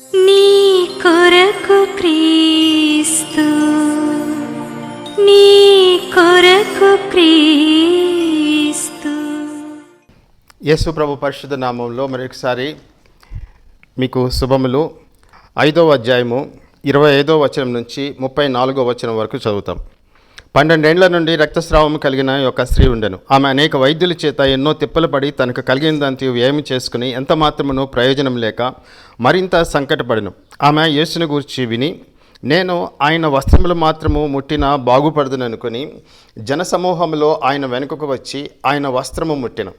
నీ కొరకు క్రీస్తు నీ కొరకు క్రీస్తు. యేసు ప్రభు పరిశుద్ధ నామంలో మరొకసారి మీకు శుభములు. ఐదవ అధ్యాయము ఇరవై ఐదో వచనం నుంచి ముప్పై నాలుగో వచనం వరకు చదువుతాం. పన్నెండేండ్ల నుండి రక్తస్రావం కలిగిన యొక్క స్త్రీ ఉండెను. ఆమె అనేక వైద్యుల చేత ఎన్నో తిప్పలు పడి తనకు కలిగిన వ్యయం చేసుకుని ఎంత మాత్రమునో ప్రయోజనం లేక మరింత సంకటపడను. ఆమె యేసుని గూర్చి విని నేను ఆయన వస్త్రములు మాత్రము ముట్టిన బాగుపడదననుకుని జనసమూహంలో ఆయన వెనుకకు వచ్చి ఆయన వస్త్రము ముట్టిన.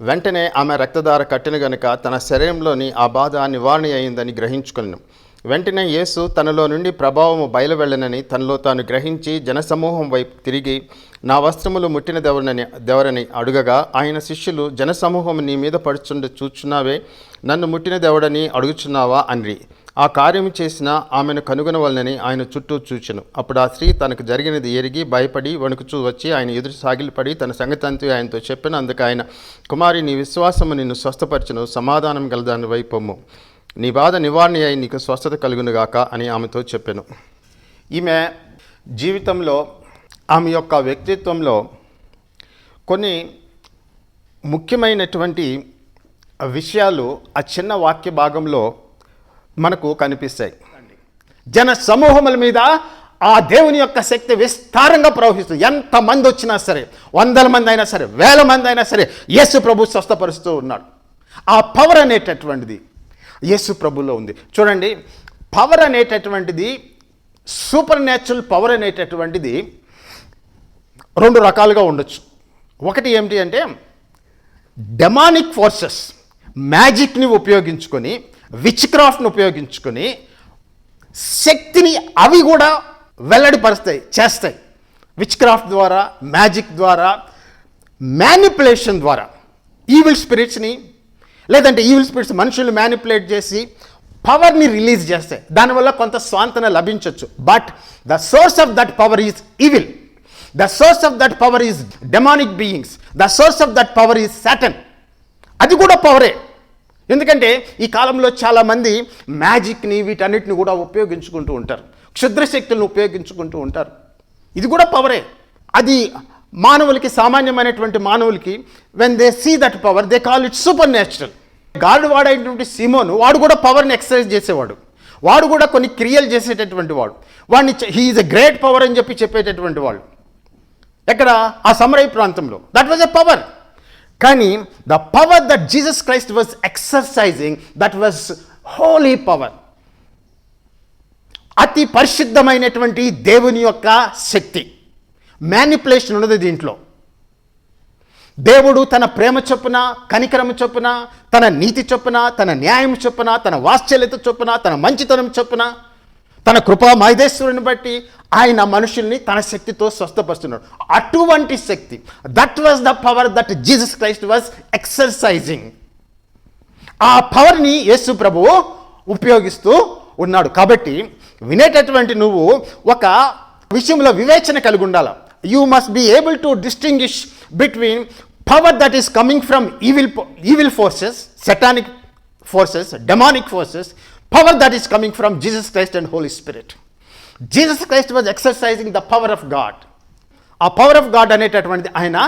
వెంటనే ఆమె రక్తధార కట్టిన గనుక తన శరీరంలోని ఆ బాధ నివారణ అయిందని గ్రహించుకున్నాను వెంటనే యేసు తనలో నుండి ప్రభావము బయలువెళ్ళనని తనలో తాను గ్రహించి జనసమూహం వైపు తిరిగి నా వస్త్రములు ముట్టిన దెవరనని దెవరని అడుగగా ఆయన శిష్యులు జనసమూహం నీ మీద పడుచుండి చూచున్నావే నన్ను ముట్టిన దెవడని అడుగుచున్నావా? అన్రి. ఆ కార్యము చేసిన ఆమెను కనుగొనవలనని ఆయన చుట్టూ చూచెను. అప్పుడు ఆ స్త్రీ తనకు జరిగినది ఎరిగి భయపడి వణుకుచూ వచ్చి ఆయన ఎదురు సాగిలిపడి తన సంగతంతి ఆయనతో చెప్పిన. అందుకు ఆయన కుమారి నీ విశ్వాసము నిన్ను స్వస్థపరచును సమాధానం గలదాని వైపొమ్ము నీ బాధ నివారణ అయి నీకు స్వస్థత కలుగునుగాక అని ఆమెతో చెప్పాను. ఈమె జీవితంలో ఆమె యొక్క వ్యక్తిత్వంలో కొన్ని ముఖ్యమైనటువంటి విషయాలు ఆ చిన్న వాక్య భాగంలో మనకు కనిపిస్తాయి. జన సమూహముల మీద ఆ దేవుని యొక్క శక్తి విస్తారంగా ప్రవహిస్తుంది ఎంతమంది వచ్చినా సరే వందల మంది అయినా సరే వేల మంది అయినా సరే యేసు ప్రభు స్వస్థపరుస్తూ ఉన్నాడు. ఆ పవర్ అనేటటువంటిది. యేసు ప్రభులో ఉంది. చూడండి పవర్ అనేటటువంటిది సూపర్ న్యాచురల్ పవర్ అనేటటువంటిది రెండు రకాలుగా ఉండొచ్చు. ఒకటి ఏమిటి అంటే డెమానిక్ ఫోర్సెస్ మ్యాజిక్ని ఉపయోగించుకొని విచ్ క్రాఫ్ట్ని ఉపయోగించుకొని శక్తిని అవి కూడా వెల్లడిపరుస్తాయి చేస్తాయి. విచ్ క్రాఫ్ట్ ద్వారా మ్యాజిక్ ద్వారా మ్యానిపులేషన్ ద్వారా ఈవిల్ స్పిరిట్స్ని లేదంటే ఈవిల్ స్పిరిట్స్ మనుషులు మ్యానిపులేట్ చేసి పవర్ని రిలీజ్ చేస్తాయి దానివల్ల కొంత స్వాంతన లభించవచ్చు but the source of that power is evil the source of that power is demonic beings the source of that power is Satan అది కూడా పవరే ఎందుకంటే ఈ కాలంలో చాలామంది మ్యాజిక్ని వీటన్నిటిని కూడా ఉపయోగించుకుంటూ ఉంటారు. క్షుద్ర శక్తులను ఉపయోగించుకుంటూ ఉంటారు. ఇది కూడా పవరే అది మానవులకి సామాన్యమైనటువంటి మానవులకి when they see that power they call it supernatural god వాడైనటువంటి సిమోను వాడు కూడా పవర్ని ఎక్సర్సైజ్ చేసేవాడు. వాడు కూడా కొన్ని క్రియలు చేసేటటువంటి వాడు. వాడిని హీఈస్ ఎ గ్రేట్ పవర్ అని చెప్పి చెప్పేటటువంటి వాడు. ఎక్కడ? ఆ సమరయ ప్రాంతంలో. దట్ వాజ్ ఎ పవర్ కానీ the power that Jesus Christ was exercising that was holy power అతి పరిశుద్ధమైనటువంటి దేవుని యొక్క శక్తి. మ్యానిపులేషన్ ఉన్నది దీంట్లో. దేవుడు తన ప్రేమ చొప్పున కనికరము చొప్పున తన నీతి చొప్పున తన న్యాయం చొప్పున తన వాత్సల్యత చొప్పున తన మంచితనం చొప్పున తన కృపా మహదేశ్వరుని బట్టి ఆయన మనుషుల్ని తన శక్తితో స్వస్థపరుస్తున్నాడు. అటువంటి శక్తి that was the power that Jesus Christ was exercising ఆ పవర్ని యేసు ప్రభువు ఉపయోగిస్తూ ఉన్నాడు. కాబట్టి వినేటటువంటి నువ్వు ఒక విషయంలో వివేచన కలిగి ఉండాల. You must be able to distinguish between power that is coming from evil evil forces satanic forces demonic forces power that is coming from Jesus Christ and Holy Spirit Jesus Christ was exercising the power of God ఆ power of God అనేటటువంటిది ఆయన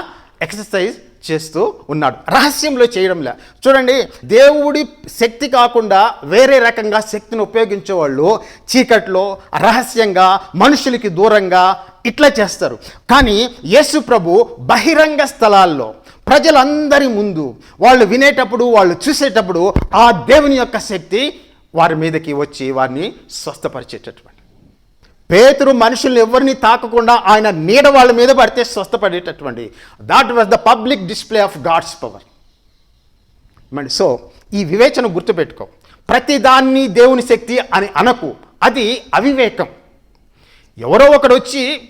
exercise చేస్తూ ఉన్నాడు. రహస్యంలో చేయడంలే. చూడండి దేవుడి శక్తి కాకుండా వేరే రకంగా శక్తిని ఉపయోగించే వాళ్ళు చీకట్లో రహస్యంగా మనుషులకి దూరంగా ఇట్లా చేస్తారు. కానీ యేసు ప్రభు బహిరంగ స్థలాల్లో ప్రజలందరి ముందు వాళ్ళు వినేటప్పుడు వాళ్ళు చూసేటప్పుడు ఆ దేవుని యొక్క శక్తి వారి మీదకి వచ్చి వారిని స్వస్థపరిచేటటువంటి పేతురు మనుషుల్ని ఎవరిని తాకకుండా ఆయన నీడ వాళ్ళ మీద పడితే స్వస్థపడేటటువంటి. That was the public display of God's power మరి సో ఈ వివేచన గుర్తుపెట్టుకో. ప్రతిదాన్ని దేవుని శక్తి అని అనకు. అది అవివేకం. ఎవరో ఒకడు వచ్చి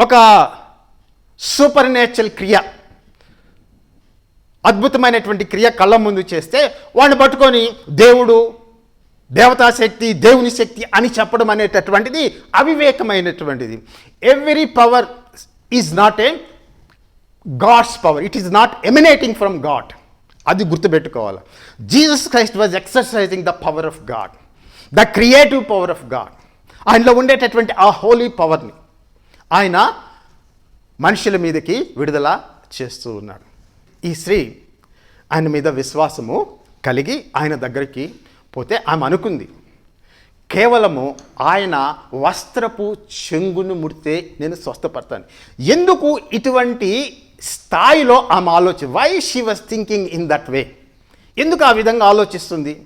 ఒక సూపర్ నేచురల్ క్రియ అద్భుతమైనటువంటి క్రియ కళ్ళ ముందు చేస్తే వాడిని పట్టుకొని దేవుడు దేవతా శక్తి దేవుని శక్తి అని చెప్పడం అనేటటువంటిది అవివేకమైనటువంటిది. Every power is not a God's power it is not emanating from God అది గుర్తుపెట్టుకోవాలి. Jesus Christ was exercising the power of God the creative power of God ఆయనలో ఉండేటటువంటి ఆ హోలీ పవర్ని ఆయన మనుషుల మీదకి విడుదల చేస్తూ ఉన్నాడు. ఈ స్త్రీ ఆయన మీద విశ్వాసము కలిగి ఆయన దగ్గరికి పోతే ఆమె అనుకుంది కేవలము ఆయన వస్త్రపు చెంగును ముడితే నేను స్వస్థపడతాను. ఎందుకు ఇటువంటి స్థాయిలో ఆమె ఆలోచన? Why she was thinking in that way ఎందుకు ఆ విధంగా ఆలోచిస్తుంది?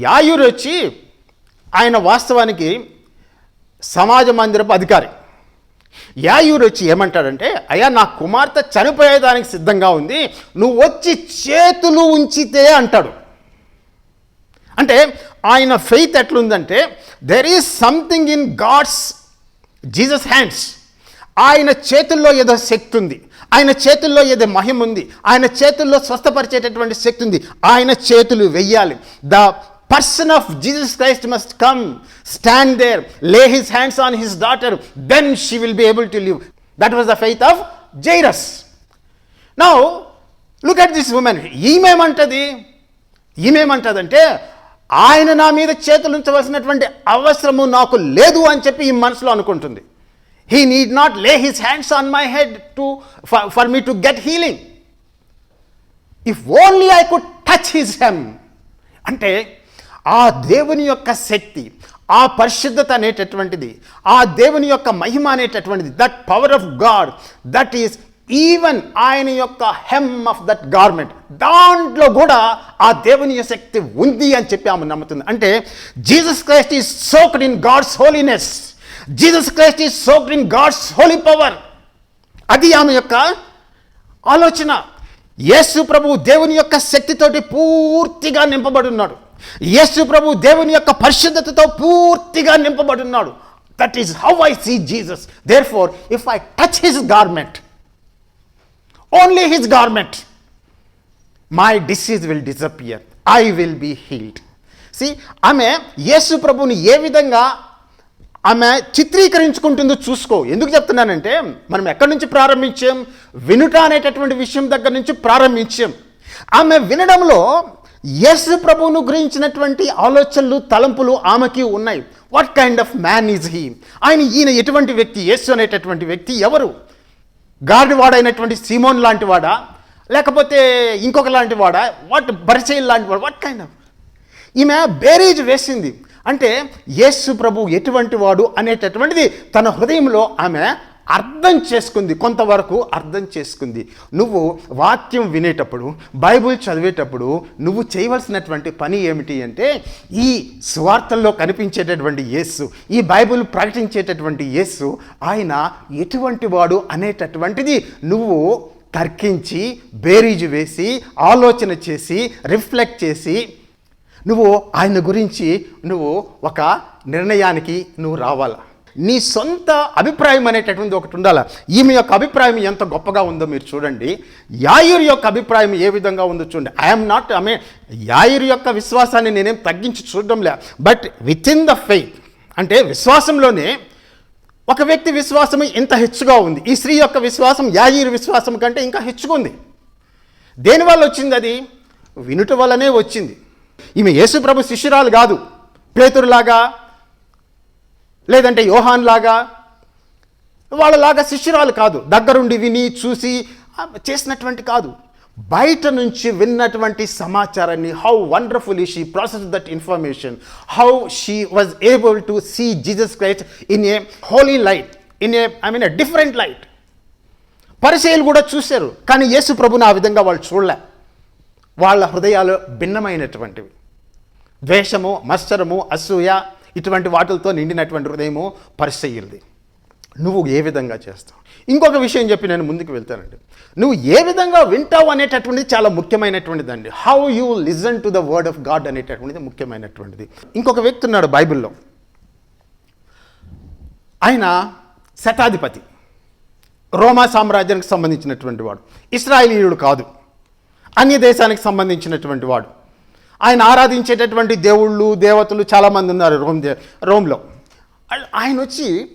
యాయురు వచ్చి ఆయన వాస్తవానికి సమాజ మందిరపు అధికారి. యాయూరు వచ్చి ఏమంటాడంటే అయ్యా నా కుమార్తె చనిపోయేదానికి సిద్ధంగా ఉంది. నువ్వు వచ్చి చేతులు ఉంచితే అంటాడు. అంటే ఆయన ఫెయిత్ ఎట్లుందంటే there is something in God's Jesus hands ఆయన చేతుల్లో ఏదో శక్తి ఉంది. ఆయన చేతుల్లో ఏదో మహిమ ఉంది. ఆయన చేతుల్లో స్వస్థపరిచేటటువంటి శక్తి ఉంది. ఆయన చేతులు వెయ్యాలి. The person of Jesus Christ must come stand there lay his hands on his daughter then she will be able to live that was the faith of Jairus now look at this woman ఈమెమంటది? ఈమెమంటదంటే ఆయన నా మీద చేతులు ఉంచవలసినటువంటి అవసరము నాకు లేదు అని చెప్పి ఈ మనసులో అనుకుంటుంది. He need not lay his hands on my head to for me to get healing if only I could touch his hem అంటే ఆ దేవుని యొక్క శక్తి ఆ పరిశుద్ధత అనేటటువంటిది ఆ దేవుని యొక్క మహిమ అనేటటువంటిది that power of God that is even ఆయన యొక్క హెమ్ ఆఫ్ దట్ గార్మెంట్ దాంట్లో కూడా ఆ దేవుని శక్తి ఉంది అని చెప్పి ఆమె నమ్ముతుంది. అంటే Jesus Christ is soaked in God's holiness Jesus Christ is soaked in God's holy power అది ఆమె యొక్క ఆలోచన. యేసు ప్రభు దేవుని యొక్క శక్తితోటి పూర్తిగా నింపబడి ఉన్నాడు యేసు ప్రభు దేవుని యొక్క పరిశుద్ధతతో పూర్తిగా నింపబడి ఉన్నాడు that is how I see Jesus therefore if I touch his garment only his garment my disease will disappear I will be healed C ఆమె యేసు ప్రభుని ఏ విధంగా ఆమె చిత్రీకరించుకుంటుందో చూసుకో. ఎందుకు చెప్తున్నానంటే మనం ఎక్కడి నుంచి ప్రారంభించాం? వినుట అనేటటువంటి విషయం దగ్గర నుంచి ప్రారంభించాం. ఆమె వినడంలో యేసు ప్రభువును గురించినటువంటి ఆలోచనలు తలంపులు ఆమెకి ఉన్నాయి. What kind of man is he ఆయన ఈయన ఎటువంటి వ్యక్తి? యేసు అనేటటువంటి వ్యక్తి ఎవరు? గార్డ్ వాడైనటువంటి సీమోన్ లాంటి వాడా లేకపోతే ఇంకొక లాంటి వాడా వాట్ బరిచైల్ లాంటి వాడు వాట్ కైండ్ ఆఫ్? ఈమె బేరీజ్ వేసింది. అంటే యేసు ప్రభు ఎటువంటి వాడు అనేటటువంటిది తన హృదయంలో ఆమె అర్థం చేసుకుంది కొంతవరకు అర్థం చేసుకుంది. నువ్వు వాక్యం వినేటప్పుడు బైబుల్ చదివేటప్పుడు నువ్వు చేయవలసినటువంటి పని ఏమిటి అంటే ఈ సువార్తల్లో కనిపించేటటువంటి యేస్సు ఈ బైబుల్ ప్రకటించేటటువంటి యేస్సు ఆయన ఎటువంటి వాడు అనేటటువంటిది నువ్వు తర్కించి బేరీజు వేసి ఆలోచన చేసి రిఫ్లెక్ట్ చేసి నువ్వు ఆయన గురించి నువ్వు ఒక నిర్ణయానికి నువ్వు రావాలా? నీ సొంత అభిప్రాయం అనేటటువంటి ఒకటి ఉండాలి. ఈమె యొక్క అభిప్రాయం ఎంత గొప్పగా ఉందో మీరు చూడండి. యాయుర్ యొక్క అభిప్రాయం ఏ విధంగా ఉందో చూడండి. ఐఎమ్ నాట్ ఐ మీన్ యాయుర్ యొక్క విశ్వాసాన్ని నేనేం తగ్గించి చూడడంలే. But within the faith అంటే విశ్వాసంలోనే ఒక వ్యక్తి విశ్వాసం ఇంత హెచ్చుగా ఉంది. ఈ స్త్రీ యొక్క విశ్వాసం యాయిర్ విశ్వాసం కంటే ఇంకా హెచ్చుగా ఉంది. దేనివల్ల వచ్చింది అది? వినుట వల్లనే వచ్చింది. ఈమె యేసుప్రభు శిష్యురాలు కాదు. పేతురులాగా లేదంటే యోహాన్ లాగా వాళ్ళలాగా శిష్యురాలు కాదు. దగ్గరుండి విని చూసి చేసినటువంటి కాదు. బయట నుంచి విన్నటువంటి సమాచారాన్ని how wonderful she process that information how she was able to see Jesus Christ in a holy light in a I mean a different light పరిచయలు కూడా చూశారు కానీ యేసు ప్రభుని ఆ విధంగా వాళ్ళు చూడలే. వాళ్ళ హృదయాలు భిన్నమైనటువంటివి. ద్వేషము మత్సరము అసూయ ఇటువంటి వాటిలతో నిండినటువంటి హృదయము పరిచయులది నువ్వు ఏ విధంగా చేస్తావు? ఇంకొక విషయం చెప్పి నేను ముందుకు వెళ్తానండి. నువ్వు ఏ విధంగా వింటావు అనేటటువంటిది చాలా ముఖ్యమైనటువంటిది అండి how you listen to the word of God అనేటటువంటిది ముఖ్యమైనటువంటిది. ఇంకొక వ్యక్తి ఉన్నాడు బైబిల్లో. ఆయన శతాధిపతి. రోమా సామ్రాజ్యానికి సంబంధించినటువంటి వాడు. ఇస్రాయేలీయుడు కాదు. అన్య దేశానికి సంబంధించినటువంటి వాడు. ఆయన ఆరాధించేటటువంటి దేవుళ్ళు దేవతలు చాలామంది ఉన్నారు రోమ్ దే రోమ్లో. ఆయన వచ్చి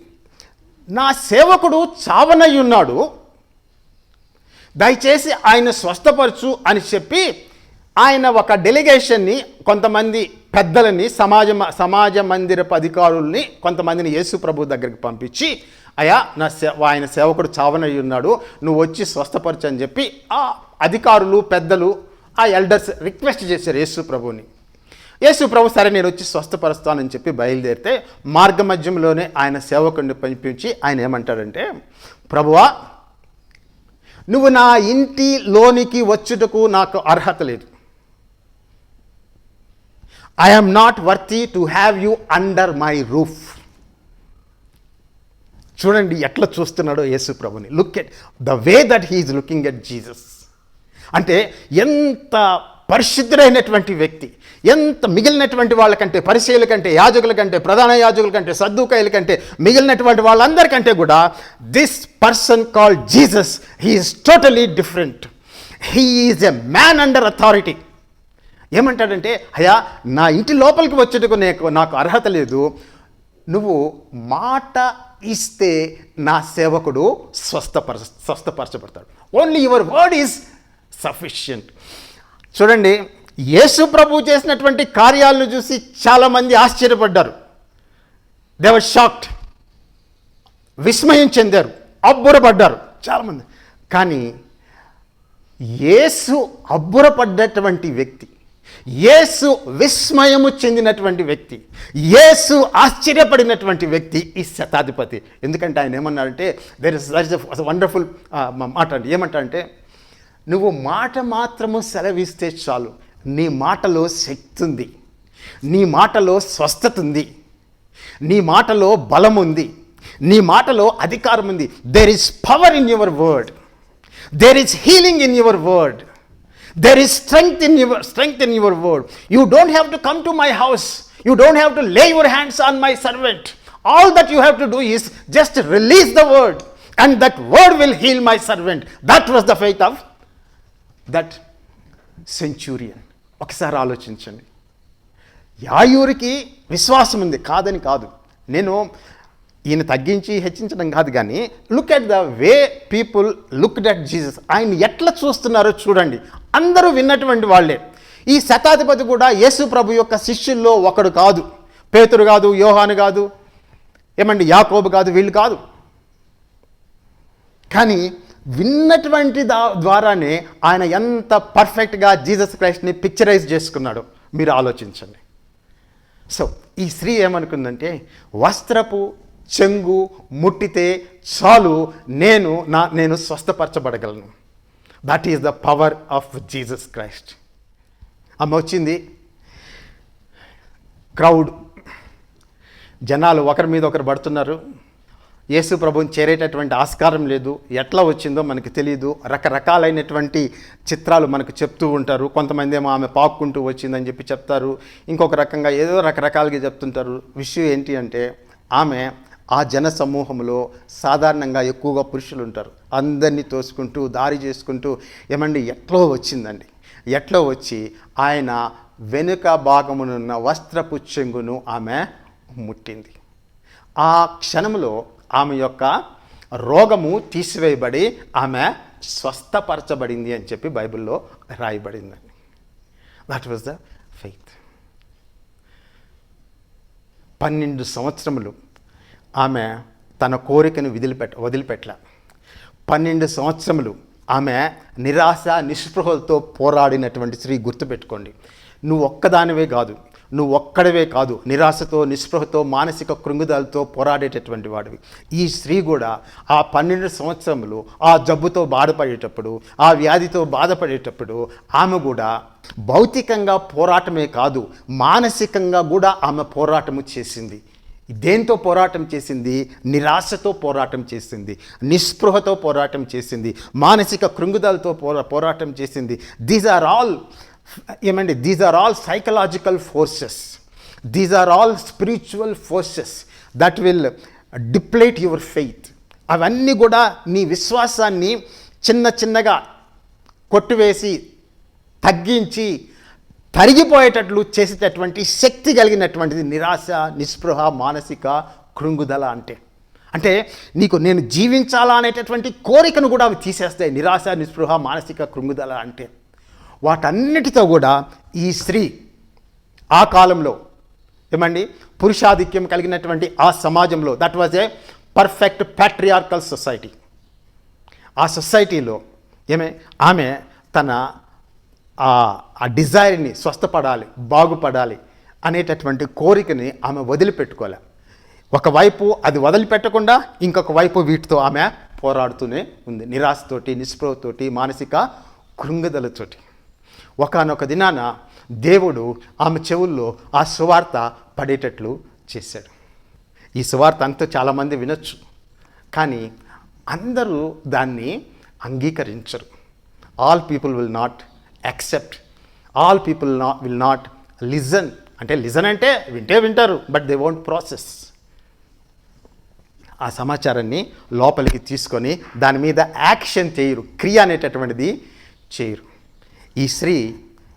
నా సేవకుడు చావనై ఉన్నాడు. దయచేసి ఆయన స్వస్థపరచు అని చెప్పి ఆయన ఒక డెలిగేషన్ని కొంతమంది పెద్దలని సమాజ సమాజ మందిరపు అధికారుల్ని కొంతమందిని యేసు ప్రభు దగ్గరికి పంపించి అయా నా సే ఆయన సేవకుడు చావనయ్యి ఉన్నాడు. నువ్వు వచ్చి స్వస్థపరచు అని చెప్పి ఆ అధికారులు పెద్దలు ఆ ఎల్డర్స్ రిక్వెస్ట్ చేశారు యేసు ప్రభుని యేసు ప్రభు సరే నేను వచ్చి స్వస్థపరుస్తానని చెప్పి బయలుదేరితే మార్గ మధ్యంలోనే ఆయన సేవకుడిని పంపించి ఆయన ఏమంటాడంటే ప్రభువా నువ్వు నా ఇంటి లోనికి వచ్చుటకు నాకు అర్హత లేదు. I not worthy to have you under my roof చూడండి ఎట్లా చూస్తున్నాడో యేసు ప్రభుని. Look at the way that he is looking at Jesus అంటే ఎంత పరిశుద్ధుడైనటువంటి వ్యక్తి ఎంత మిగిలినటువంటి వాళ్ళకంటే పరిశీల కంటే యాజకుల కంటే ప్రధాన యాజకుల కంటే సర్దుకాయల కంటే మిగిలినటువంటి వాళ్ళందరికంటే కూడా this person call Jesus he is totally different he is a man under authority ఏమంటాడంటే అయ్యా నా ఇంటి లోపలికి వచ్చేటకు నాకు నాకు అర్హత లేదు. నువ్వు మాట ఇస్తే నా సేవకుడు స్వస్థపర స్వస్థపరచబడతాడు. Only your word is sufficient చూడండి యేసు ప్రభు చేసినటువంటి కార్యాలను చూసి చాలామంది ఆశ్చర్యపడ్డారు. దేవర్ షాక్డ్ విస్మయం చెందారు. అబ్బురపడ్డారు చాలామంది. కానీ యేసు అబ్బురపడ్డటువంటి వ్యక్తి యేసు విస్మయము చెందినటువంటి వ్యక్తి యేసు ఆశ్చర్యపడినటువంటి వ్యక్తి ఈ శతాధిపతి. ఎందుకంటే ఆయన ఏమన్నారంటే there is there is wonderful మాట ఏమంటారంటే ఏమంటాడంటే నువ్వు మాట మాత్రము సెలవిస్తే చాలు. నీ మాటలో శక్తి ఉంది. నీ మాటలో స్వస్థత ఉంది. నీ మాటలో బలం ఉంది. నీ మాటలో అధికారం ఉంది. There is power in your word there is healing in your word there is strength in your strength in your word you don't have to come to my house you don't have to lay your hands on my servant all that you have to do is just release the word and that word will heal my servant that was the faith of that centurion ఒకసారి ఆలోచించండి. యాయూరికి విశ్వాసం ఉంది కాదని కాదు. నేను ఈయన తగ్గించి హెచ్చించడం కాదు కానీ look at the way people look at Jesus ఆయన ఎట్లా చూస్తున్నారో చూడండి. అందరూ విన్నటువంటి వాళ్ళే. ఈ శతాధిపతి కూడా యేసు ప్రభు యొక్క శిష్యుల్లో ఒకడు కాదు. పేతురు కాదు యోహాను కాదు ఏమండి యాకోబు కాదు వీళ్ళు కాదు. కానీ విన్నటువంటి దా ద్వారానే ఆయన ఎంత పర్ఫెక్ట్గా జీసస్ క్రైస్ట్ని పిక్చరైజ్ చేసుకున్నాడు మీరు ఆలోచించండి. సో ఈ స్త్రీ ఏమనుకుందంటే వస్త్రపు చెంగు ముట్టితే చాలు నేను నా నేను స్వస్థపరచబడగలను. That is the power of Jesus Christ ఆమె వచ్చింది. క్రౌడ్ జనాలు ఒకరి మీద ఒకరు పడుతున్నారు. యేసు ప్రభుని చేరేటటువంటి ఆస్కారం లేదు. ఎట్లా వచ్చిందో మనకు తెలియదు రకరకాలైనటువంటి చిత్రాలు మనకు చెప్తూ ఉంటారు. కొంతమంది ఏమో ఆమె పాక్కుంటూ వచ్చిందని చెప్పి చెప్తారు. ఇంకొక రకంగా ఏదో రకరకాలుగా చెప్తుంటారు. విషయం ఏంటి అంటే ఆమె ఆ జన సమూహంలో సాధారణంగా ఎక్కువగా పురుషులు ఉంటారు. అందరినీ తోసుకుంటూ దారి చేసుకుంటూ ఏమండి ఎట్లో వచ్చిందండి? ఎట్లో వచ్చి ఆయన వెనుక భాగమునున్న వస్త్రపు చెంగును ఆమె ముట్టింది. ఆ క్షణంలో ఆమె యొక్క రోగము తీసివేయబడి ఆమె స్వస్థపరచబడింది అని చెప్పి బైబిల్లో రాయబడిందండి దట్ వాజ్ ద ఫెయిత్ పన్నెండు సంవత్సరములు ఆమె తన కోరికను వదిలిపెట్ట వదిలిపెట్ల. పన్నెండు సంవత్సరములు ఆమె నిరాశ నిస్పృహలతో పోరాడినటువంటి స్త్రీ గుర్తుపెట్టుకోండి. నువ్వు ఒక్కదానివే కాదు. నువ్వు ఒక్కడవే కాదు నిరాశతో నిస్పృహతో మానసిక కృంగుదలతో పోరాడేటటువంటి వాడివి. ఈ స్త్రీ కూడా ఆ పన్నెండు సంవత్సరములు ఆ జబ్బుతో బాధపడేటప్పుడు ఆ వ్యాధితో బాధపడేటప్పుడు ఆమె కూడా భౌతికంగా పోరాటమే కాదు మానసికంగా కూడా ఆమె పోరాటము చేసింది. దేంతో పోరాటం చేసింది? నిరాశతో పోరాటం చేసింది నిస్పృహతో పోరాటం చేసింది మానసిక కృంగుదలతో పోరా పోరాటం చేసింది. దీస్ ఆర్ ఆల్ ఏమండి? These are all psychological forces these are all spiritual forces that will deplete your faith అవన్నీ కూడా నీ విశ్వాసాన్ని చిన్న చిన్నగా కొట్టివేసి తగ్గించి తరిగిపోయేటట్లు చేసేటటువంటి శక్తి కలిగినటువంటిది నిరాశ నిస్పృహ మానసిక కృంగుదల అంటే. అంటే నీకు నేను జీవించాలా అనేటటువంటి కోరికను కూడా అవి తీసేస్తాయి. నిరాశ నిస్పృహ మానసిక కృంగుదల అంటే. వాటన్నిటితో కూడా ఈ స్త్రీ ఆ కాలంలో ఏమండి? పురుషాధిక్యం కలిగినటువంటి ఆ సమాజంలో that was a perfect patriarchal society ఆ సొసైటీలో ఏమే? ఆమె తన ఆ డిజైర్ని స్వస్థపడాలి బాగుపడాలి అనేటటువంటి కోరికని ఆమె వదిలిపెట్టుకోలే. ఒకవైపు అది వదిలిపెట్టకుండా ఇంకొక వైపు వీటితో ఆమె పోరాడుతూనే ఉంది. నిరాశతోటి నిస్పృహతోటి మానసిక కృంగదలతోటి. ఒకనొక దినాన దేవుడు ఆమె చెవుల్లో ఆ సువార్త పడేటట్లు చేశాడు. ఈ సువార్త అంతా చాలామంది వినొచ్చు కానీ అందరూ దాన్ని అంగీకరించరు. All people will not accept all people నా విల్ నాట్ లిజన్ అంటే లిజన్ అంటే వింటే వింటారు బట్ దే వోంట్ ప్రాసెస్ ఆ సమాచారాన్ని లోపలికి తీసుకొని దాని మీద యాక్షన్ చేయరు క్రియ అనేటటువంటిది చేయరు. ఈ స్త్రీ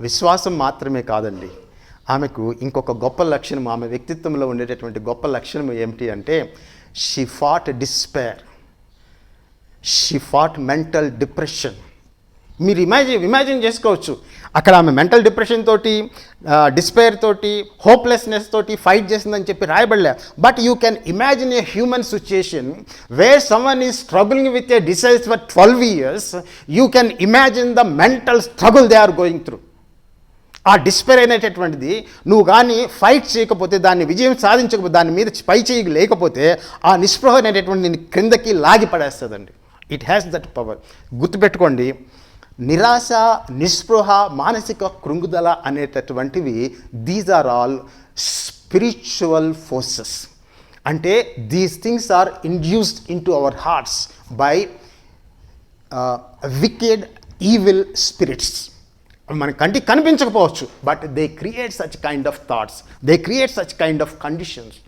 విశ్వాసం మాత్రమే కాదండి. ఆమెకు ఇంకొక గొప్ప లక్షణం ఆమె వ్యక్తిత్వంలో ఉండేటటువంటి గొప్ప లక్షణం ఏమిటి అంటే she fought despair she fought mental depression మీరు ఇమాజిన్ ఇమాజిన్ చేసుకోవచ్చు. అక్కడ ఆమె మెంటల్ డిప్రెషన్ తోటి డిస్పైర్ తోటి హోప్లెస్నెస్ తోటి ఫైట్ చేసిందని చెప్పి రాయబడలే. But you can imagine a human situation where someone is struggling with a disease for twelve years you can imagine the mental struggle they are going through. ఆ despair అయినటువంటిది నువ్వు కానీ fight చేయకపోతే దాన్ని విజయం సాధించకపోతే దాని మీద పై చేయి లేకపోతే ఆ నిస్పృహ అనేటటువంటి నేను క్రిందకి లాగి పడేస్తుందండి. ఇట్ హ్యాస్ దట్ పవర్ గుర్తుపెట్టుకోండి నిరాశ నిస్పృహ మానసిక కృంగుదల అనేటటువంటివి these are all spiritual forces అంటే these things are induced into our hearts by wicked evil spirits మన కంటికి కనిపించకపోవచ్చు but they create such kind of thoughts they create such kind of conditions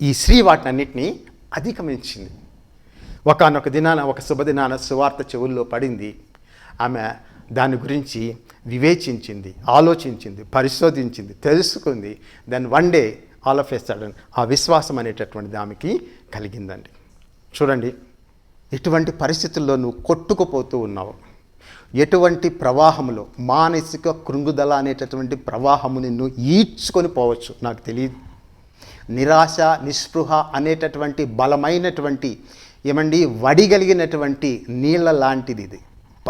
ఈ స్త్రీ వాటినన్నిటినీ అధిగమించింది. ఒకనొక దినాన ఒక శుభదినాన సువార్త చెవుల్లో పడింది. ఆమె దాని గురించి వివేచించింది ఆలోచించింది పరిశోధించింది తెలుసుకుంది. Then one day all of sudden ఆ విశ్వాసం అనేటటువంటిది ఆమెకి కలిగిందండి. చూడండి ఎటువంటి పరిస్థితుల్లో నువ్వు కొట్టుకుపోతూ ఉన్నావు? ఎటువంటి ప్రవాహంలో మానసిక కృంగుదల అనేటటువంటి ప్రవాహము నిన్ను ఈడ్చుకొని పోవచ్చు నాకు తెలియదు నిరాశ నిస్పృహ అనేటటువంటి బలమైనటువంటి ఏమండి? వడిగలిగినటువంటి నీళ్ళ లాంటిది ఇది.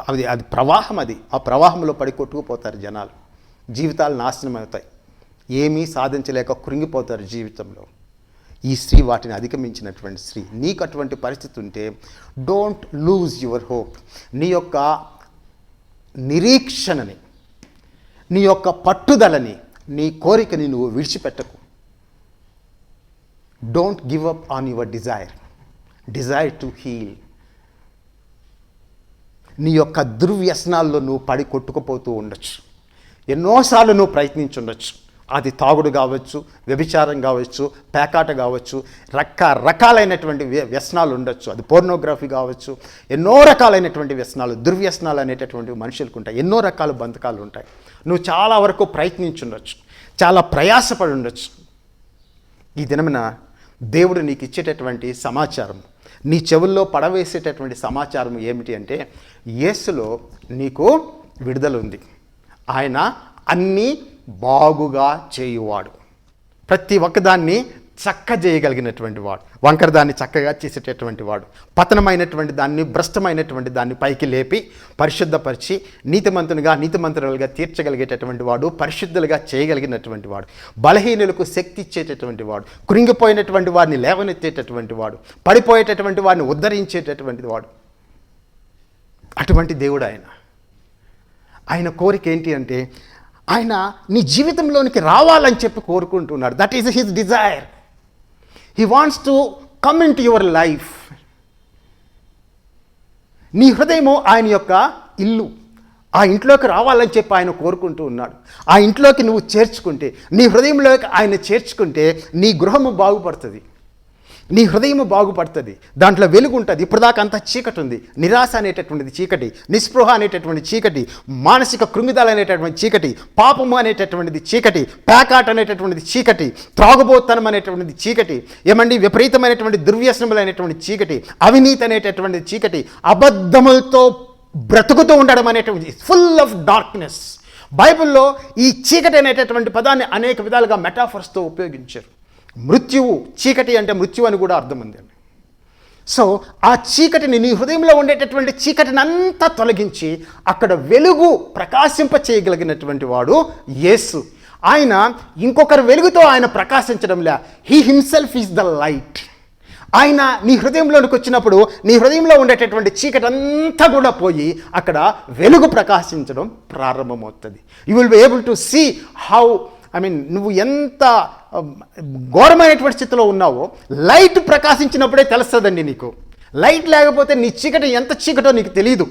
అది అది ప్రవాహం అది. ఆ ప్రవాహంలో పడి కొట్టుకుపోతారు జనాలు. జీవితాలు నాశనం అవుతాయి. ఏమీ సాధించలేక కృంగిపోతారు జీవితంలో. ఈ స్త్రీ వాటిని అధిగమించినటువంటి స్త్రీ. నీకు అటువంటి పరిస్థితి ఉంటే డోంట్ లూజ్ యువర్ హోప్ నీ యొక్క నిరీక్షణని నీ యొక్క పట్టుదలని నీ కోరికని నువ్వు విడిచిపెట్టకు. Don't give up on your desire desire to heal నీ యొక్క దుర్వ్యసనాల్లో నువ్వు పడి కొట్టుకుపోతూ ఉండొచ్చు. ఎన్నోసార్లు నువ్వు ప్రయత్నించుండొచ్చు అది తాగుడు కావచ్చు వ్యభిచారం కావచ్చు పేకాట కావచ్చు రకరకాలైనటువంటి వ్య- వ్యసనాలు ఉండొచ్చు. అది పోర్నోగ్రఫీ కావచ్చు. ఎన్నో రకాలైనటువంటి వ్యసనాలు దుర్వ్యసనాలు అనేటటువంటి మనుషులకు ఉంటాయి. ఎన్నో రకాల బంధకాలు ఉంటాయి. నువ్వు చాలా వరకు ప్రయత్నించుండొచ్చు చాలా ప్రయాసపడి ఉండొచ్చు. ఈ దినమున దేవుడు నీకు ఇచ్చేటటువంటి సమాచారం నీ చెవుల్లో పడవేసేటటువంటి సమాచారం ఏమిటి అంటే యేసులో నీకు విడుదల ఉంది ఆయన అన్నీ బాగుగా చేయువాడు. ప్రతి ఒక్కదాన్ని చక్క చేయగలిగినటువంటి వాడు. వంకర దాన్ని చక్కగా చేసేటటువంటి వాడు. పతనమైనటువంటి దాన్ని భ్రష్టమైనటువంటి దాన్ని పైకి లేపి పరిశుద్ధపరిచి నీతిమంతునిగా నీతిమంతులుగా తీర్చగలిగేటటువంటి వాడు పరిశుద్ధులుగా చేయగలిగినటువంటి వాడు బలహీనులకు శక్తి ఇచ్చేటటువంటి వాడు కృంగిపోయినటువంటి వాడిని లేవనెత్తేటటువంటి వాడు పడిపోయేటటువంటి వాడిని ఉద్ధరించేటటువంటి వాడు. అటువంటి దేవుడు ఆయన. ఆయన కోరిక ఏంటి అంటే ఆయన నీ జీవితంలోనికి రావాలని చెప్పి కోరుకుంటున్నాడు. That is his desire he wants to come into your life నీ హృదయము ఆయన యొక్క ఇల్లు. ఆ ఇంట్లోకి రావాలని చెప్పి ఆయన కోరుకుంటూ ఉన్నాడు. ఆ ఇంట్లోకి నువ్వు చేర్చుకుంటే నీ హృదయంలోకి ఆయన చేర్చుకుంటే నీ గృహము బాగుపడుతుంది. నీ హృదయము బాగుపడుతుంది దాంట్లో వెలుగు ఉంటుంది ఇప్పటిదాకా అంతా చీకటి ఉంది నిరాశ అనేటటువంటిది చీకటి నిస్పృహ అనేటటువంటి చీకటి మానసిక కృంగిదాలు అనేటటువంటి చీకటి పాపము అనేటటువంటిది చీకటి ప్యాకాట్ అనేటటువంటిది చీకటి త్రాగుబోతనం అనేటువంటిది చీకటి ఏమండి విపరీతమైనటువంటి దుర్వ్యసనములు అనేటువంటి చీకటి అవినీతి అనేటటువంటి చీకటి అబద్ధములతో బ్రతుకుతూ ఉండడం అనేటువంటి ఫుల్ ఆఫ్ డార్క్నెస్ బైబిల్లో ఈ చీకటి అనేటటువంటి పదాన్ని అనేక విధాలుగా మెటాఫర్స్తో ఉపయోగించారు. మృత్యువు చీకటి అంటే మృత్యు అని కూడా అర్థం ఉందండి సో ఆ చీకటిని నీ హృదయంలో ఉండేటటువంటి చీకటిని అంతా తొలగించి అక్కడ వెలుగు ప్రకాశింప చేయగలిగినటువంటి వాడు యేసు. ఆయన ఇంకొకరు వెలుగుతో ఆయన ప్రకాశించడంలే. He himself is the light ఆయన నీ హృదయంలోనికి వచ్చినప్పుడు నీ హృదయంలో ఉండేటటువంటి చీకటి అంతా కూడా పోయి అక్కడ వెలుగు ప్రకాశించడం ప్రారంభమవుతుంది. You will be able to see how I mean నువ్వు ఎంత ఘోరమైనటువంటి స్థితిలో ఉన్నావో లైట్ ప్రకాశించినప్పుడే తెలుస్తుందండి నీకు. లైట్ లేకపోతే నీ చీకటి ఎంత చీకటో నీకు తెలియదు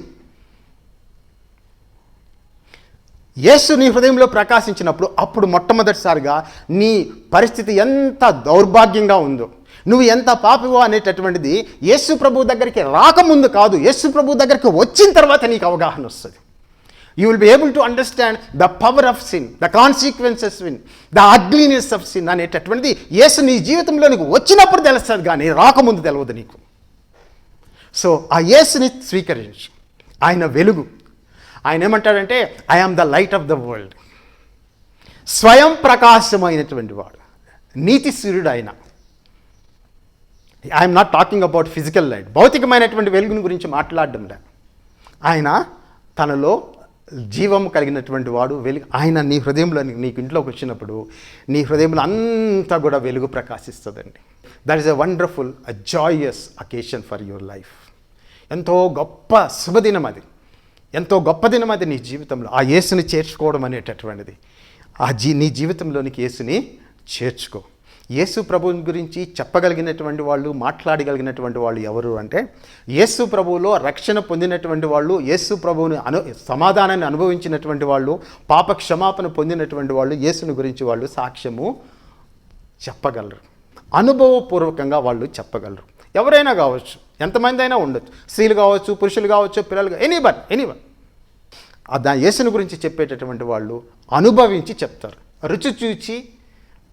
యేసు నీ హృదయంలో ప్రకాశించినప్పుడు అప్పుడు మొట్టమొదటిసారిగా నీ పరిస్థితి ఎంత దౌర్భాగ్యంగా ఉందో నువ్వు ఎంత పాపివో అనేటటువంటిది యేసు ప్రభు దగ్గరికి రాకముందు కాదు యేసు ప్రభు దగ్గరికి వచ్చిన తర్వాత నీకు అవగాహన వస్తుంది. You will be able to understand the power of sin the consequences win the ugliness of sin అనేటటువంటిది యేసు నీ జీవితంలో నీకు వచ్చినప్పుడు తెలుస్తుంది కానీ రాకముందు తెలియదు నీకు. సో ఆ యేసుని స్వీకరించి. ఆయన వెలుగు. ఆయన ఏమంటాడంటే I am the light of the world స్వయం ప్రకాశమైనటువంటి వాడు. నీతి సూర్యుడు ఆయన I'm not talking about physical light భౌతికమైనటువంటి వెలుగుని గురించి మాట్లాడడం లేదు. ఆయన తనలో జీవం కలిగినటువంటి వాడు వెలుగు ఆయన నీ హృదయంలో నీకు ఇంట్లోకి వచ్చినప్పుడు నీ హృదయంలో అంతా కూడా వెలుగు ప్రకాశిస్తుందండి. That is a wonderful a joyous occasion for your life ఎంతో గొప్ప శుభదినం అది. ఎంతో గొప్ప దినం అది నీ జీవితంలో. ఆ యేసుని చేర్చుకోవడం అనేటటువంటిది. ఆ జీ నీ జీవితంలోనికి యేసుని చేర్చుకో. యేసు ప్రభువుని గురించి చెప్పగలిగినటువంటి వాళ్ళు మాట్లాడగలిగినటువంటి వాళ్ళు ఎవరు అంటే యేసు ప్రభువులో రక్షణ పొందినటువంటి వాళ్ళు యేసు ప్రభువుని అను సమాధానాన్ని అనుభవించినటువంటి వాళ్ళు పాప క్షమాపణ పొందినటువంటి వాళ్ళు యేసుని గురించి వాళ్ళు సాక్ష్యము చెప్పగలరు. అనుభవపూర్వకంగా వాళ్ళు చెప్పగలరు. ఎవరైనా కావచ్చు ఎంతమంది అయినా ఉండొచ్చు. స్త్రీలు కావచ్చు పురుషులు కావచ్చు పిల్లలు ఎనీవన్ ఎనీవన్ ఆ దా యేసుని గురించి చెప్పేటటువంటి వాళ్ళు అనుభవించి చెప్తారు. రుచి చూచి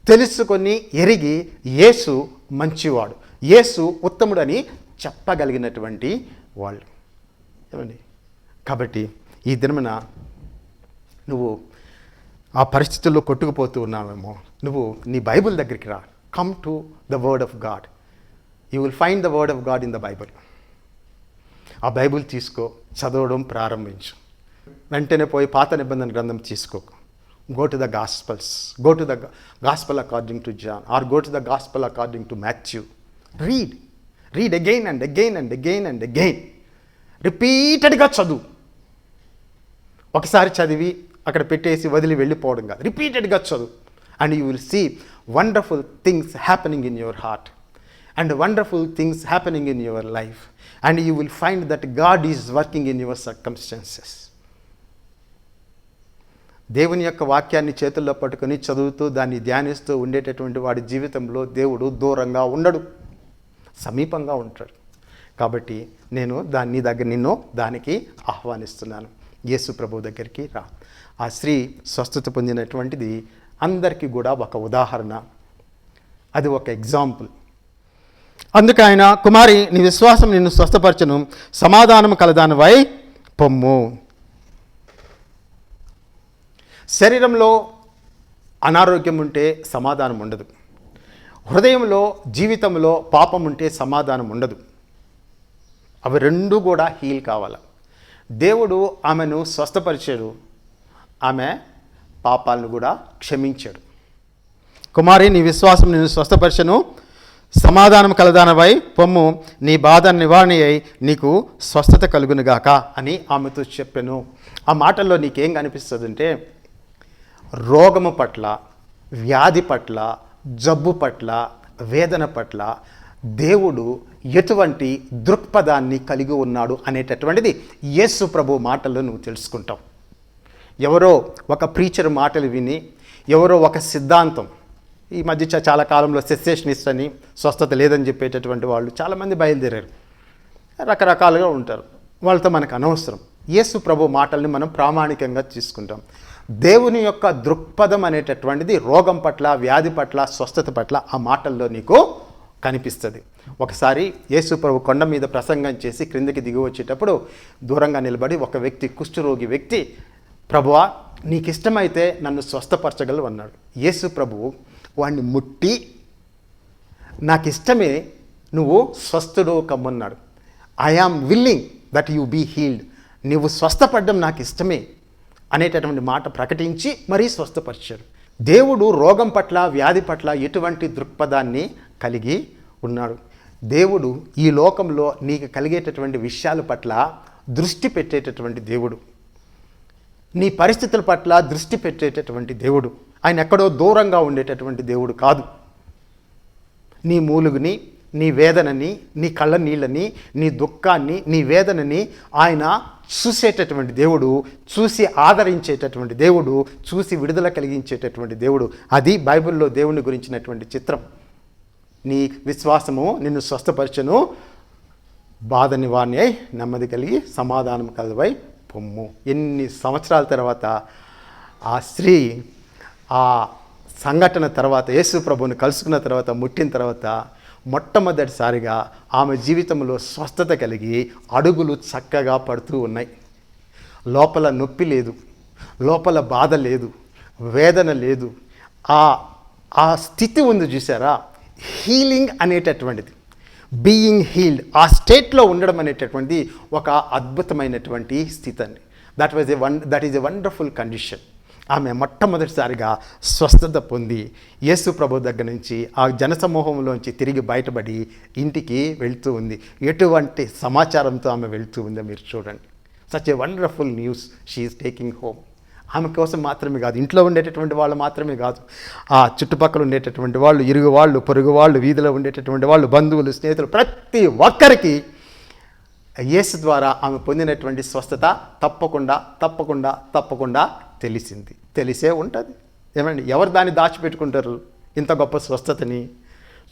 తెలుసుకొని ఎరిగి యేసు మంచివాడు. యేసు ఉత్తముడని చెప్పగలిగినటువంటి వాళ్ళు. ఏమండి? కాబట్టి ఈ దినమున నువ్వు ఆ పరిస్థితుల్లో కొట్టుకుపోతూ ఉన్నావేమో నువ్వు నీ బైబిల్ దగ్గరికి రా. Come to the word of God you will find the word of God in the Bible ఆ బైబిల్ తీసుకో చదవడం ప్రారంభించు. వెంటనే పోయి పాత నిబంధన గ్రంథం తీసుకోకు. Go to the gospels go to the gospel according to John or go to the gospel according to Matthew read read again and again and again and again రిపీటెడ్గా చదువు. ఒకసారి చదివి అక్కడ పెట్టేసి వదిలి వెళ్ళిపోవడం కాదు. రిపీటెడ్గా చదువు. And you will see wonderful things happening in your heart and wonderful things happening in your life and you will find that God is working in your circumstances దేవుని యొక్క వాక్యాన్ని చేతుల్లో పట్టుకొని చదువుతూ దాన్ని ధ్యానిస్తూ ఉండేటటువంటి వాడి జీవితంలో దేవుడు దూరంగా ఉండడు సమీపంగా ఉంటాడు. కాబట్టి నేను దాన్ని దగ్గర నిన్ను దానికి ఆహ్వానిస్తున్నాను. యేసు ప్రభు దగ్గరికి రా. ఆ స్త్రీ స్వస్థత పొందినటువంటిది అందరికీ కూడా ఒక ఉదాహరణ. అది ఒక ఎగ్జాంపుల్. అందుకు ఆయన కుమారి నీ విశ్వాసం నిన్ను స్వస్థపరచను. సమాధానం కలదానివై పొమ్ము. శరీరంలో అనారోగ్యం ఉంటే సమాధానం ఉండదు. హృదయంలో జీవితంలో పాపం ఉంటే సమాధానం ఉండదు. అవి రెండు కూడా హీల్ కావాలి. దేవుడు ఆమెను స్వస్థపరిచాడు. ఆమె పాపాలను కూడా క్షమించాడు. కుమారి నీ విశ్వాసం నేను స్వస్థపరచను. సమాధానం కలదానవై పొమ్ము. నీ బాధ నివారణ అయి నీకు స్వస్థత కలుగునుగాక అని ఆమెతో చెప్పాను. ఆ మాటల్లో నీకేం కనిపిస్తుందంటే రోగము పట్ల వ్యాధి పట్ల జబ్బు పట్ల వేదన పట్ల దేవుడు ఎటువంటి దృక్పథాన్ని కలిగి ఉన్నాడు అనేటటువంటిది యేసు ప్రభు మాటల్లో నువ్వు తెలుసుకుంటావు. ఎవరో ఒక ప్రీచర్ మాటలు విని ఎవరో ఒక సిద్ధాంతం ఈ మధ్య చాలా కాలంలో సెసేషనిస్ట్ అని స్వస్థత లేదని చెప్పేటటువంటి వాళ్ళు చాలామంది బయలుదేరారు. రకరకాలుగా ఉంటారు. వాళ్ళతో మనకు అనవసరం. యేసు ప్రభు మాటల్ని మనం ప్రామాణికంగా తీసుకుంటాం. దేవుని యొక్క దృక్పథం అనేటటువంటిది రోగం పట్ల వ్యాధి పట్ల స్వస్థత పట్ల ఆ మాటల్లో నీకు కనిపిస్తుంది. ఒకసారి యేసుప్రభు కొండ మీద ప్రసంగం చేసి క్రిందికి దిగి వచ్చేటప్పుడు దూరంగా నిలబడి ఒక వ్యక్తి కుష్ఠరోగి వ్యక్తి ప్రభువా నీకు ఇష్టమైతే నన్ను స్వస్థపరచగలవు అన్నాడు. యేసు ప్రభువు వాడిని ముట్టి నాకు ఇష్టమే నువ్వు స్వస్థుడు కమ్మన్నాడు. I am willing that you be healed. నువ్వు స్వస్థపడడం నాకు ఇష్టమే అనేటటువంటి మాట ప్రకటించి మరీ స్వస్థపరిచాడు దేవుడు రోగం పట్ల వ్యాధి పట్ల ఎటువంటి దృక్పథాన్ని కలిగి ఉన్నాడు. దేవుడు ఈ లోకంలో నీకు కలిగేటటువంటి విషయాల పట్ల దృష్టి పెట్టేటటువంటి దేవుడు. నీ పరిస్థితుల పట్ల దృష్టి పెట్టేటటువంటి దేవుడు. ఆయన ఎక్కడో దూరంగా ఉండేటటువంటి దేవుడు కాదు. నీ మూలుగుని నీ వేదనని నీ కళ్ళ నీళ్ళని నీ దుఃఖాన్ని నీ వేదనని ఆయన చూసేటటువంటి దేవుడు చూసి ఆదరించేటటువంటి దేవుడు చూసి విడుదల కలిగించేటటువంటి దేవుడు. అది బైబిల్లో దేవుని గురించినటువంటి చిత్రం. నీ విశ్వాసము నిన్ను స్వస్థపరచను. బాధ నివారణ అయి నెమ్మది కలిగి సమాధానం కలవై పొమ్ము. ఎన్ని సంవత్సరాల తర్వాత ఆ స్త్రీ ఆ సంఘటన తర్వాత యేసు ప్రభుని కలుసుకున్న తర్వాత ముట్టిన తర్వాత మొట్టమొదటిసారిగా ఆమె జీవితంలో స్వస్థత కలిగి అడుగులు చక్కగా పడుతూ ఉన్నాయి. లోపల నొప్పి లేదు లోపల బాధ లేదు వేదన లేదు. ఆ ఆ స్థితి ఉంది చూసారా? హీలింగ్ అనేటటువంటిది. బీయింగ్ హీల్డ్ ఆ స్టేట్లో ఉండడం అనేటటువంటి ఒక అద్భుతమైనటువంటి స్థితి అండి. That was a one that is a wonderful condition ఆమె మొట్టమొదటిసారిగా స్వస్థత పొంది యేసు ప్రభు దగ్గర నుంచి ఆ జనసమూహంలోంచి తిరిగి బయటపడి ఇంటికి వెళ్తూ ఉంది. ఎటువంటి సమాచారంతో ఆమె వెళ్తూ ఉందో మీరు చూడండి. Such a wonderful news she is taking home ఆమె కోసం మాత్రమే కాదు ఇంట్లో ఉండేటటువంటి వాళ్ళు మాత్రమే కాదు ఆ చుట్టుపక్కల ఉండేటటువంటి వాళ్ళు ఇరుగు వాళ్ళు పొరుగు వాళ్ళు వీధిలో ఉండేటటువంటి వాళ్ళు బంధువులు స్నేహితులు ప్రతి ఒక్కరికి యేసు ద్వారా ఆమె పొందినటువంటి స్వస్థత తప్పకుండా తప్పకుండా తప్పకుండా తెలిసింది. తెలిసే ఉంటుంది. ఏమండి? ఎవరు దాన్ని దాచిపెట్టుకుంటారు? ఇంత గొప్ప స్వస్థతని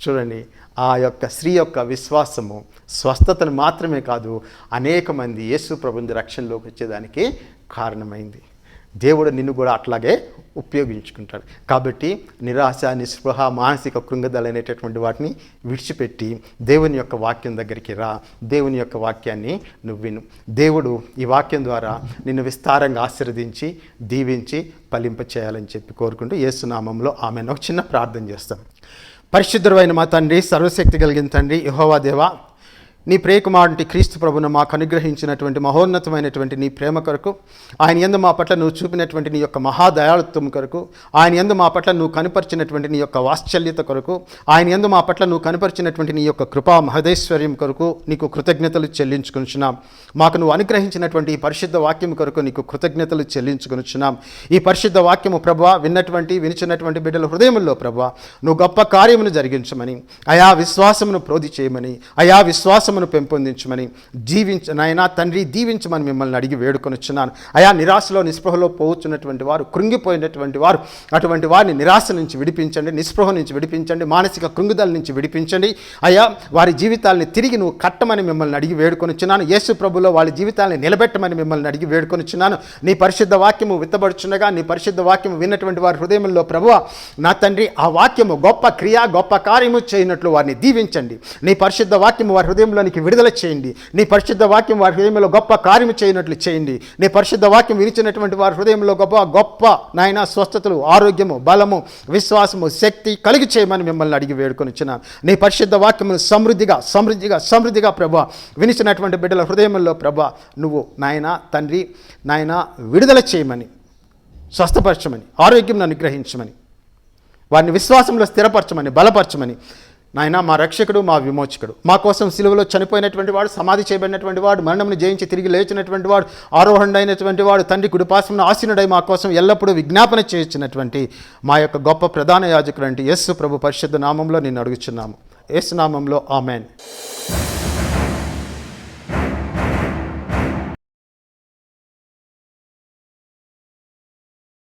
చూడండి. ఆ యొక్క స్త్రీ యొక్క విశ్వాసము స్వస్థతను మాత్రమే కాదు అనేక మంది యేసు ప్రభుని రక్షణలోకి వచ్చేదానికి కారణమైంది. దేవుడు నిన్ను కూడా అట్లాగే ఉపయోగించుకుంటాడు. కాబట్టి నిరాశ నిస్పృహ మానసిక కృంగదలు అనేటటువంటి వాటిని విడిచిపెట్టి దేవుని యొక్క వాక్యం దగ్గరికి రా. దేవుని యొక్క వాక్యాన్ని నువ్వు విను. దేవుడు ఈ వాక్యం ద్వారా నిన్ను విస్తారంగా ఆశీర్వదించి దీవించి ఫలింప చేయాలని చెప్పి కోరుకుంటూ యేసునామంలో ఆమెను. ఒక చిన్న ప్రార్థన చేస్తాం. పరిశుద్ధమైన మా తండ్రి సర్వశక్తి కలిగిన తండ్రి యహోవా దేవా నీ ప్రియకుమారుడి క్రీస్తు ప్రభును మాకు అనుగ్రహించినటువంటి మహోన్నతమైనటువంటి నీ ప్రేమ కొరకు ఆయన ఎందు మా పట్ల నువ్వు చూపినటువంటి నీ యొక్క మహాదయాళత్వం కొరకు ఆయన ఎందు మా పట్ల నువ్వు కనపరిచినటువంటి నీ యొక్క వాత్సల్యత కొరకు ఆయన ఎందు మా పట్ల నువ్వు కనపరిచినటువంటి నీ యొక్క కృపా మహదైశ్వర్యం కొరకు నీకు కృతజ్ఞతలు చెల్లించుకునిచున్నాం. మాకు నువ్వు అనుగ్రహించినటువంటి ఈ పరిశుద్ధ వాక్యం కొరకు నీకు కృతజ్ఞతలు చెల్లించుకునిచున్నాం. ఈ పరిశుద్ధ వాక్యము ప్రభా విన్నటువంటి వినిచినటువంటి బిడ్డల హృదయముల్లో ప్రభా నువ్వు గొప్ప కార్యమును జరిగించమని అయా విశ్వాసమును ప్రోధి చేయమని అయా విశ్వాసమును పెంపొందించమని జీవించ తండ్రి దీవించమని మిమ్మల్ని అడిగి వేడుకొనిచ్చున్నాను. అయా నిరాశలో నిస్పృహలో పోవచ్చున్నటువంటి వారు కృంగిపోయినటువంటి వారు అటువంటి వారిని నిరాశ నుంచి విడిపించండి నిస్పృహ నుంచి విడిపించండి మానసిక కృంగుదల నుంచి విడిపించండి. అయా వారి జీవితాలని తిరిగి నువ్వు కట్టమని మిమ్మల్ని అడిగి వేడుకొనిచ్చున్నాను. యేసు ప్రభులో వాళ్ళ జీవితాలని నిలబెట్టమని మిమ్మల్ని అడిగి వేడుకొనిచ్చున్నాను. నీ పరిశుద్ధ వాక్యము విత్తబడుచుండగా నీ పరిశుద్ధ వాక్యము విన్నటువంటి వారి హృదయంలో ప్రభువ నా తండ్రి ఆ వాక్యము గొప్ప క్రియ గొప్ప కార్యము చేయనట్లు వారిని దీవించండి. నీ పరిశుద్ధ వాక్యము వారి హృదయంలోనికి విడుదల చేయండి. నీ పరిశుద్ధ వాక్యం వారి హృదయంలో గొప్ప కార్యం చేయనట్లు చేయండి. నీ పరిశుద్ధ వాక్యం విరిచినటువంటి వారి హృదయంలో గొప్ప గొప్ప నాయన స్వస్థతలు ఆరోగ్యము బలము విశ్వాసము శక్తి కలిగి చేయమని మిమ్మల్ని అడిగి వేడుకొనిచ్చున్నాను నీ పరిశుద్ధ వాక్యమును సమృద్ధిగా సమృద్ధిగా సమృద్ధిగా ప్రభా వినిచినటువంటి బిడ్డల హృదయంలో ప్రభా నువ్వు నాయన తండ్రి నాయన విడుదల చేయమని స్వస్థపరచమని ఆరోగ్యం అనుగ్రహించమని వారిని విశ్వాసంలో స్థిరపరచమని బలపరచమని నాయన మా రక్షకుడు మా విమోచకుడు. మా కోసం సిలువలో చనిపోయినటువంటి వాడు సమాధి చేయబడినటువంటి వాడు మరణమును జయించి తిరిగి లేచినటువంటి వాడు ఆరోహణుడైనటువంటి వాడు తండ్రి కుడిపాసమును ఆసీనుడై మా కోసం ఎల్లప్పుడూ విజ్ఞాపన చేయించినటువంటి మా యొక్క గొప్ప ప్రధాన యాజకుడు అంటే యస్సు ప్రభు పరిశుద్ధ నామంలో నిన్ను అడుగుచున్నాము. యేసు నామంలో ఆమెన్.